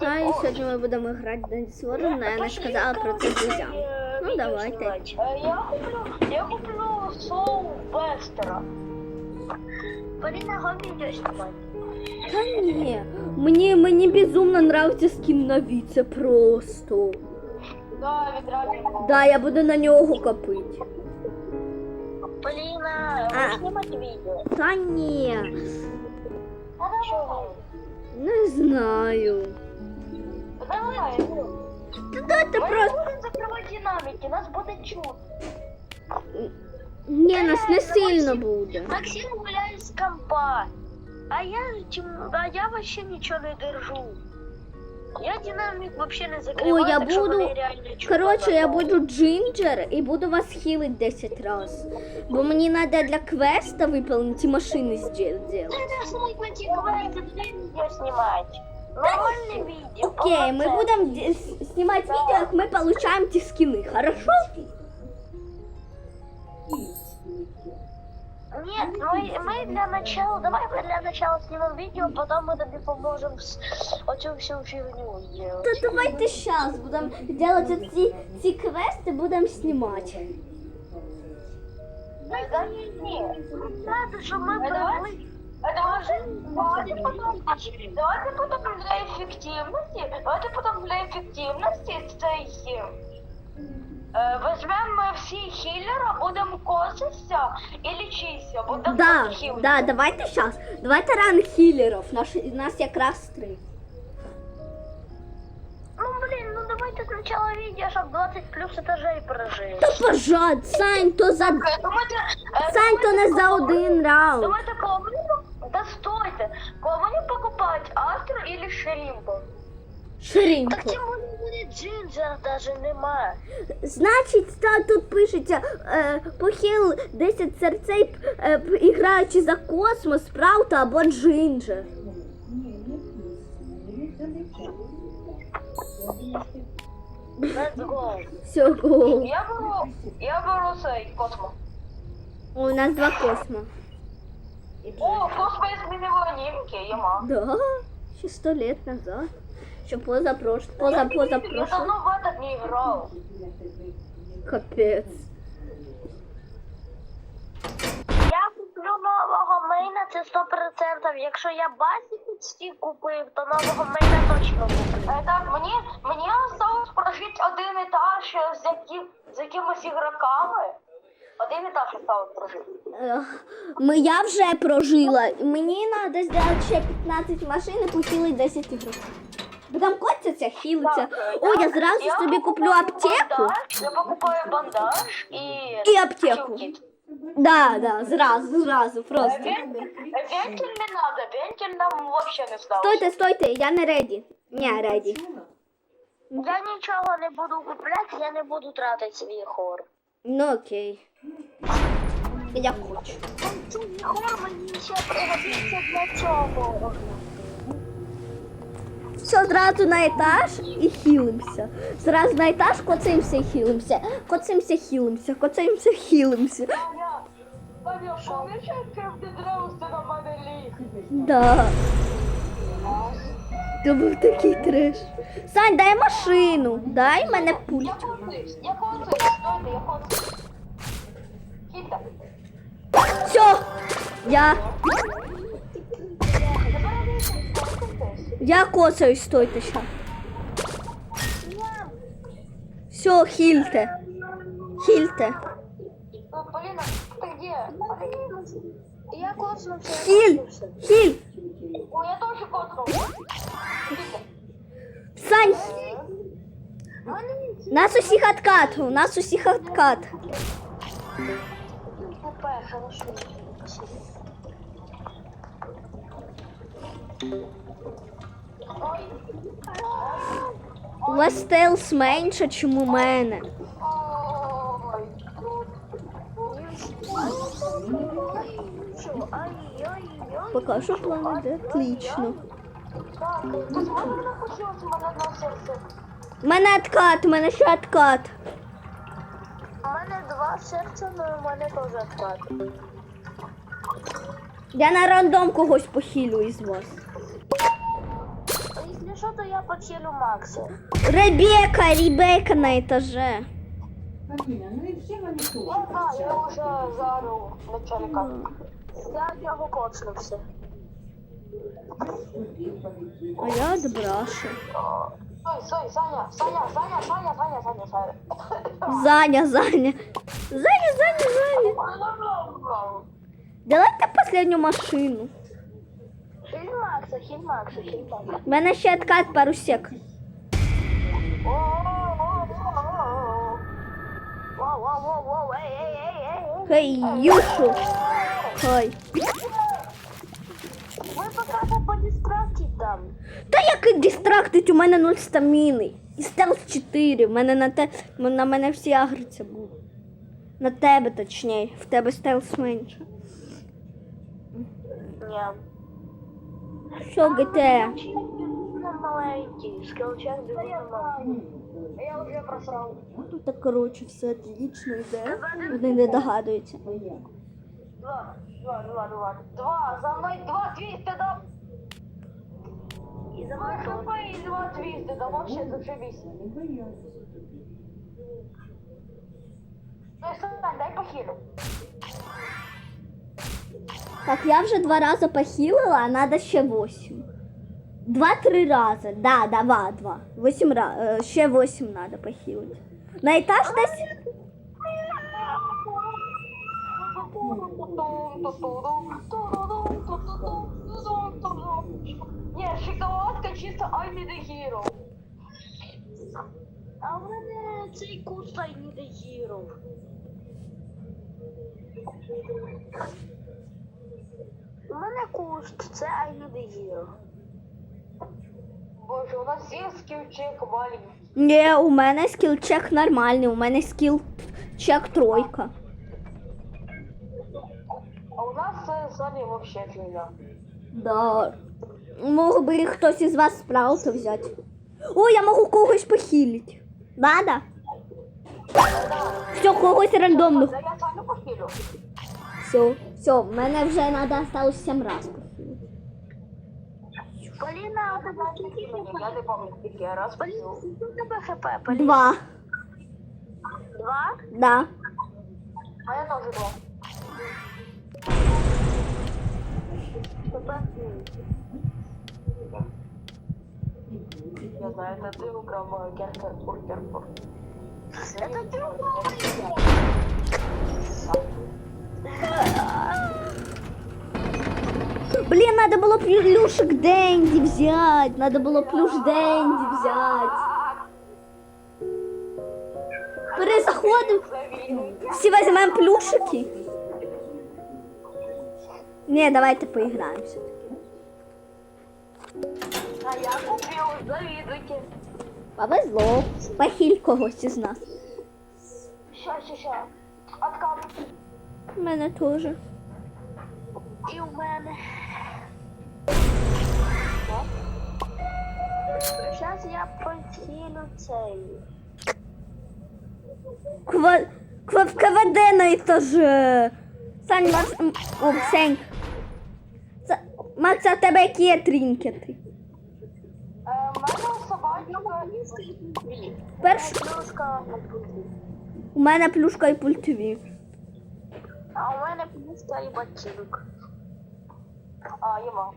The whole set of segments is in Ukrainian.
Хай, сьогодні ми будемо грати в War, але я не сказала про це друзям. Ну давайте. Я куплю, я куплю соу Бестера. Та ні, мені, мені безумно нравиться скін на Віце просто. Да, відразу. Да, я буду на нього копити. Поліна, ви знімати відео. Та ні, Чого? не знаю. Давай. Та дайте Ми просто. будемо закривати динаміки, нас буде чути. Ні, нас не сильно буде. Максим гуляє з компа. А я чим, а я вообще нічого не держу. Я динамик вообще не закриваю, Ой, я так що буду- вони реально Коротше, я буду джинджер і буду вас хилить 10 раз. Бо мені треба для квеста виповнити машини зробити. сделать. знімати на ті квести, де відео знімати. Нормальне відео. Окей, ми повноцінне. будемо видео, как знімати відео, як ми получаємо ті скини, хорошо? Нет, мы, мы для начала, давай мы для начала снимем видео, потом мы тобі поможем с, оцю всю фигню сделать. То давайте зараз будемо робити ці, ці квести, будемо знімати. Да ні, ні. Надо, щоб ми провели. Давайте потом, давайте потом для ефективності, давайте потом для ефективності цей е, візьмемо всі хілера, будемо коситися і лічитися, будемо Да, хілити. да, давайте зараз. Давайте ранг хілерів. Наш, нас якраз три. Ну блін, ну давайте спочатку відео, щоб 20 плюс етажей прожили. Та пожалуй, Сань, то за Думаєте, е, Сань, то не за один раунд. Давайте кого мені Да стойте, кого мені покупати, Астру или Шерімбо? Ширинку. Так буде Джинджер даже нема. Значить, та тут пишеться е, похил 10 серцей, е, іграючи за космос, Спраута або Джинджер. Let's go. Всього. Я беру, я беру цей космо. У нас два космо. О, космо змінило німки, єма. Да, ще сто лет назад. Ще позапрош... поза поза Я прошло. давно в этот не грав. Капець. Я куплю нового мейна, це 100%. Якщо я басі стік купив, то нового мейна точно куплю. Е, так, мені, мені осталось прожити один етаж з, які, з якимись ігроками. Один етаж осталось прожити. Ех, Ми, я вже прожила. Мені треба зробити ще 15 машин і похилити 10 ігроків. Бо там котяться, хілиться. Так, О, я зразу я собі куплю аптеку. Бандаж, я покупаю бандаж і... І аптеку. Да, да, зразу, зразу, просто. Вентиль, не надо, вентиль нам вообще не ставить. Стойте, стойте, я не реді. Не реді. Я нічого не буду купляти, я не буду тратити свій хор. Ну окей. Я хочу. Хор мені ще пригодиться для цього. Все, зразу на етаж і хілимося. Зразу на етаж коцаємося і хілимося. Коцаємося, хілимося, коцаємося, хілимося. Ти на мене ліг? Да. Це був такий треш. Сань, дай машину. Дай мене Я пульт. я коцаюсь, стойте, я коцаюсь. Кіта. Все. Я. Я коцаюсь, стойте ще. Все, хільте. Хільте. Поліна, ти де? Я коцнувся. Хіль. Хіль. О, я теж коцнувся. Сань. Нас усіх откат. У нас усіх откат. Хорошо. У вас стелс менше, чим у мене. Покажу план іде. Отлично. У мене откат, у мене ще откат. У мене два серця, але у мене теж відпад. Я на рандом когось похилю із вас. Що, то я подхилю Макса. Ребека, Ребека на етаже. Афина, ну. Я знаю, я вже зарив начальника. Я нього коцнувся. А я добрашу. Ой, стой, Саня, Саня, Саня, Саня, Саня, Саня, Саня. Заня, Заня. Заня, Заня, Заня. Давайте последню машину. Хиль Макса. У мене ще откат пару. Хей, Юшу. Хай. Ми поки по дистракті там. Та як дистрактить, у мене 0 стаміни. І стелс 4. У мене на те, на мене всі агриться будуть. На тебе точніше. В тебе стелс менше. Ні. Що ГТ? Я вже просрав. Так коротше, все отлично йде. Вони не догадуються. Два, два, два, два. Два, за мною два твісти дам. І за мною хп і два твісти дам, вообще зашибись. Ну і Сань, дай похилю. Так, я вже два рази похилила, а надо ще 8. Два-три рази. Да, два, два. Восім раз. Ще 8 надо похилити. На етаж десь. Ні, шоколадка чисто I need a hero. А в мене цей куст I need a hero. Мене це I hero. Боже, у нас є скілчек маленький. Ні, у мене скіл чек нормальний, у мене скіл чек тройка. А у нас е, з вами вообще фігня. Да. Мог би хтось із вас справку взяти. О, я можу когось похилити. Надо? Все, когось рандомно. Я Саню похилю. Все, все, в мене вже треба осталось 7 разів похилити. Поліна, а тебе скільки Я не пам'ятаю, скільки я раз Поліна, скільки у тебе хп, Поліна? Два. Два? Да. А я теж два. Я знаю, это ты украл Керкер Уркерпур. Это ты украл Блін, треба було плюшек Денді взяти. Треба було плюш Денді взяти. Перезаходимо. Всі візьмемо плюшики. Ні, давайте поіграємося. А я купил, завидуйте. Повезло. Похиль когось із нас. Ща, ща, ща. Откат. У мене теж. І у мене. Зараз я подхилю цей. Ква... Ква... КВД на етаже. Сань, Макс... О, Сень. Це- Макс, а в тебе які є трінкети? Е, У мене собачка. Перш... Плюшка. У мене плюшка і пультові. А у мене і ботинок. А, єма.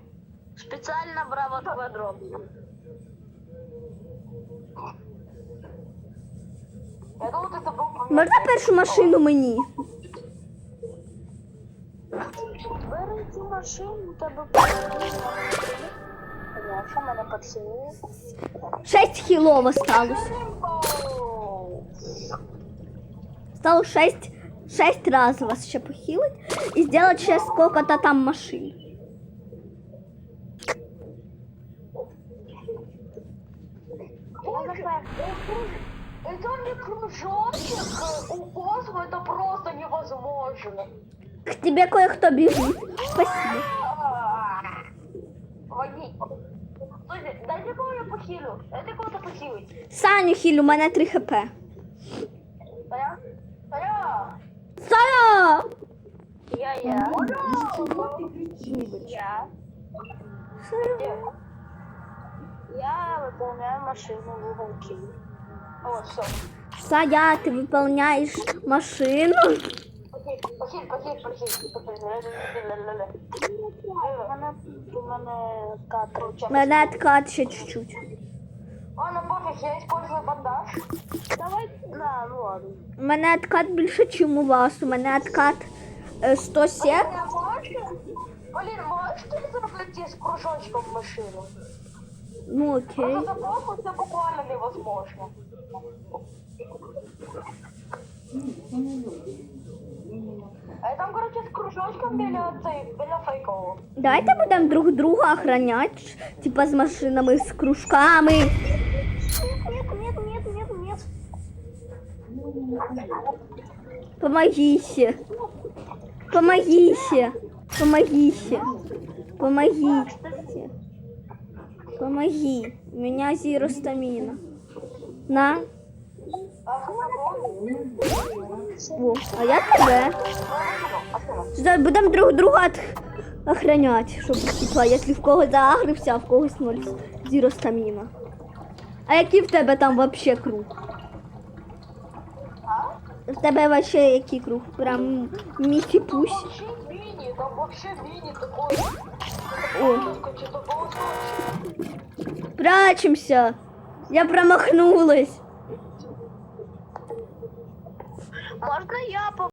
Спеціально брав квадрон. Я думаю, ти забув Можна першу машину мені? Бери цю машину, тебе Що мене поцілує? Шесть хілов осталось. Стало шесть, шесть раз вас ще похилить і сделать ще сколько-то там машин. Не кружочек у космо, это просто невозможно. К тебе кое-кто бежит. Спасибо. Води. Слушай, дайте кого я похилю. Дайте кого-то похилить. Саню хіль, у мене 3 хп. Саня! Я, я. Ты кричишь? Я. Я выполняю машину в уголке. Вот, все. Сая, ти виповняєш машину. Похиль, похиль, похиль, похиль. Мене, ще чуть-чуть. Ладно, пофиг, я использую бандаж. Давай, на, ну ладно. У мене откат більше, ніж у вас. У мене откат е, 107. Блин, Блин, можешь ты заплатить с кружочком в машину? Ну окей. Просто за похуй это буквально невозможно. А там, короче, с кружочком біля цей, біля фейкового. Давайте будемо друг друга охраняти, типа з машинами, з кружками. Нет, нет, нет, нет, нет. Помогите. Помогите. Помогите. Помогите. Помоги. У меня зиро стамина. На. О, а я тебе. Сюди будемо друг друга охранять, щоб, типа, якщо в когось заагрився, а в когось ноль зіро стаміна. А який в тебе там вообще круг? В тебе вообще який круг? Прям місі пусь. Там вообще мини такой. Прячемся. Я промахнулась. Можно я по